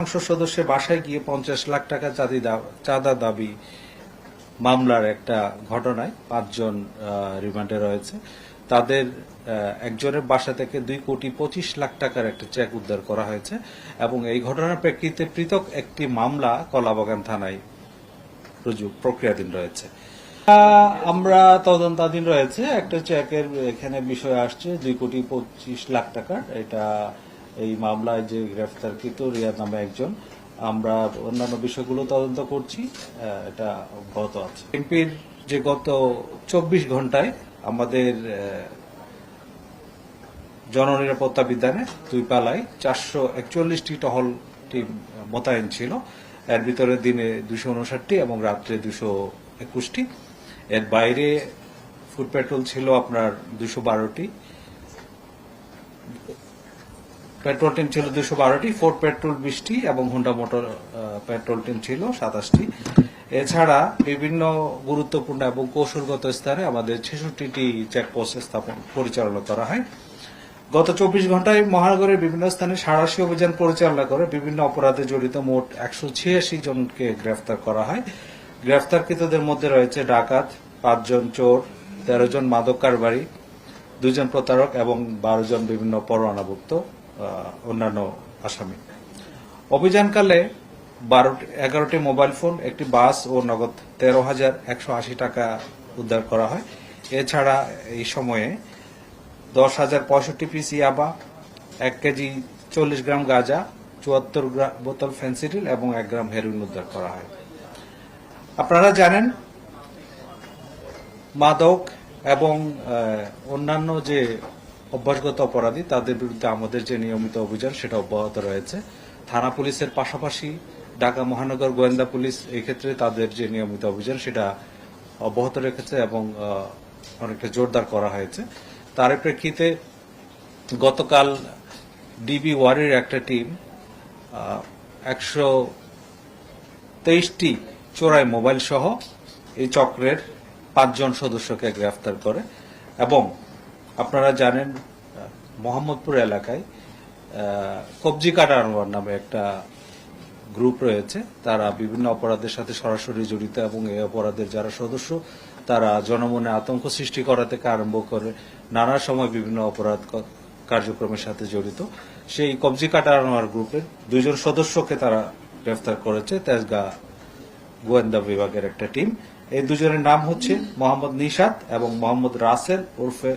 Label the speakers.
Speaker 1: সংসদ সদস্যের বাসায় গিয়ে পঞ্চাশ লাখ টাকা চাঁদা দাবি মামলার একটা ঘটনায় পাঁচজন রিমান্ডে রয়েছে। তাদের একজনের বাসা থেকে দুই কোটি পঁচিশ লাখ টাকার একটা চেক উদ্ধার করা হয়েছে এবং এই ঘটনার প্রেক্ষিতে পৃথক একটি মামলা কলাবাগান থানায় প্রক্রিয়াধীন রয়েছে। আমরা তদন্তাধীন রয়েছে। একটা চেকের এখানে বিষয় আসছে, দুই কোটি পঁচিশ লাখ টাকার। এটা এই মামলায় যে গ্রেফতারকৃত রিয়াদ নামে একজন, আমরা অন্যান্য বিষয়গুলো তদন্ত করছি এটা অব্যাহত আছে। এমপির যে গত চব্বিশ ঘন্টায় আমাদের জননিরাপত্তা বিধানে দুই পালায় চারশো একচল্লিশটি টহল টিম মোতায়েন ছিল। এর ভিতরে দিনে দুশো উনষাটটি এবং রাত্রে দুশো একুশটি। এর বাইরে ফুড পেট্রোল ছিল আপনার দুশো বারোটি। পেট্রোল টিম ছিল দুশো বারোটি, ফোর্ড পেট্রোল বিশটি এবং হুন্ডা মোটর পেট্রোল টিম ছিল সাতাশটি। এছাড়া বিভিন্ন গুরুত্বপূর্ণ এবং কৌশলগত স্থানে আমাদের ছেষট্টিটি চেকপোস্ট স্থাপন পরিচালনা করা হয়। গত চব্বিশ ঘন্টায় মহানগরের বিভিন্ন স্থানে সাঁড়াশি অভিযান পরিচালনা করে বিভিন্ন অপরাধে জড়িত মোট একশো ছিয়াশি জনকে গ্রেফতার করা হয়। গ্রেফতারকৃতদের মধ্যে রয়েছে ডাকাত, পাঁচজন চোর, তেরো জন মাদক কারবারি, দুজন প্রতারক এবং বারো জন বিভিন্ন পরোয়ানাভুক্ত। অন্যান্য আসামি। অভিযানকালে বারোটি, এগারোটি মোবাইল ফোন, একটি বাস ও নগদ তেরো হাজার একশো আশি টাকা উদ্ধার করা হয়। এছাড়া এই সময়ে দশ হাজার পঁয়ষট্টি পিস ইয়াবা, এক কেজি চল্লিশ গ্রাম গাঁজা, চুয়াত্তর গ্রাম বোতল ফেন্সিডিল এবং এক গ্রাম হেরোইন উদ্ধার করা হয়। আপনারা জানেন, মাদক এবং অন্যান্য যে অভ্যাসগত অপরাধী, তাদের বিরুদ্ধে আমাদের যে নিয়মিত অভিযান সেটা অব্যাহত রয়েছে। থানা পুলিশের পাশাপাশি ঢাকা মহানগর গোয়েন্দা পুলিশ এই ক্ষেত্রে তাদের যে নিয়মিত অভিযান সেটা অব্যাহত রেখেছে এবং অনেকটা জোরদার করা হয়েছে। তার প্রেক্ষিতে গতকাল ডিবি ওয়ারির একটা টিম একশো তেইশটি চোরাই মোবাইল সহ এই চক্রের পাঁচজন সদস্যকে গ্রেফতার করে এবং আপনারা জানেন মোহাম্মদপুর এলাকায় কবজি কাটা আনোয়ার নামে একটা গ্রুপ রয়েছে। তারা বিভিন্ন অপরাধের সাথে সরাসরি জড়িত এবং এই অপরাধের যারা সদস্য, তারা জনমনে আতঙ্ক সৃষ্টি করা থেকে আরম্ভ করে, নানা সময় বিভিন্ন অপরাধ কার্যক্রমের সাথে জড়িত। সেই কবজি কাটা আনোয়ার গ্রুপের দুইজন সদস্যকে তারা গ্রেফতার করেছে, তেজগা গোয়েন্দা বিভাগের একটা টিম। এই দুজনের নাম হচ্ছে মোহাম্মদ নিশাত এবং মোহাম্মদ রাসেল ওরফে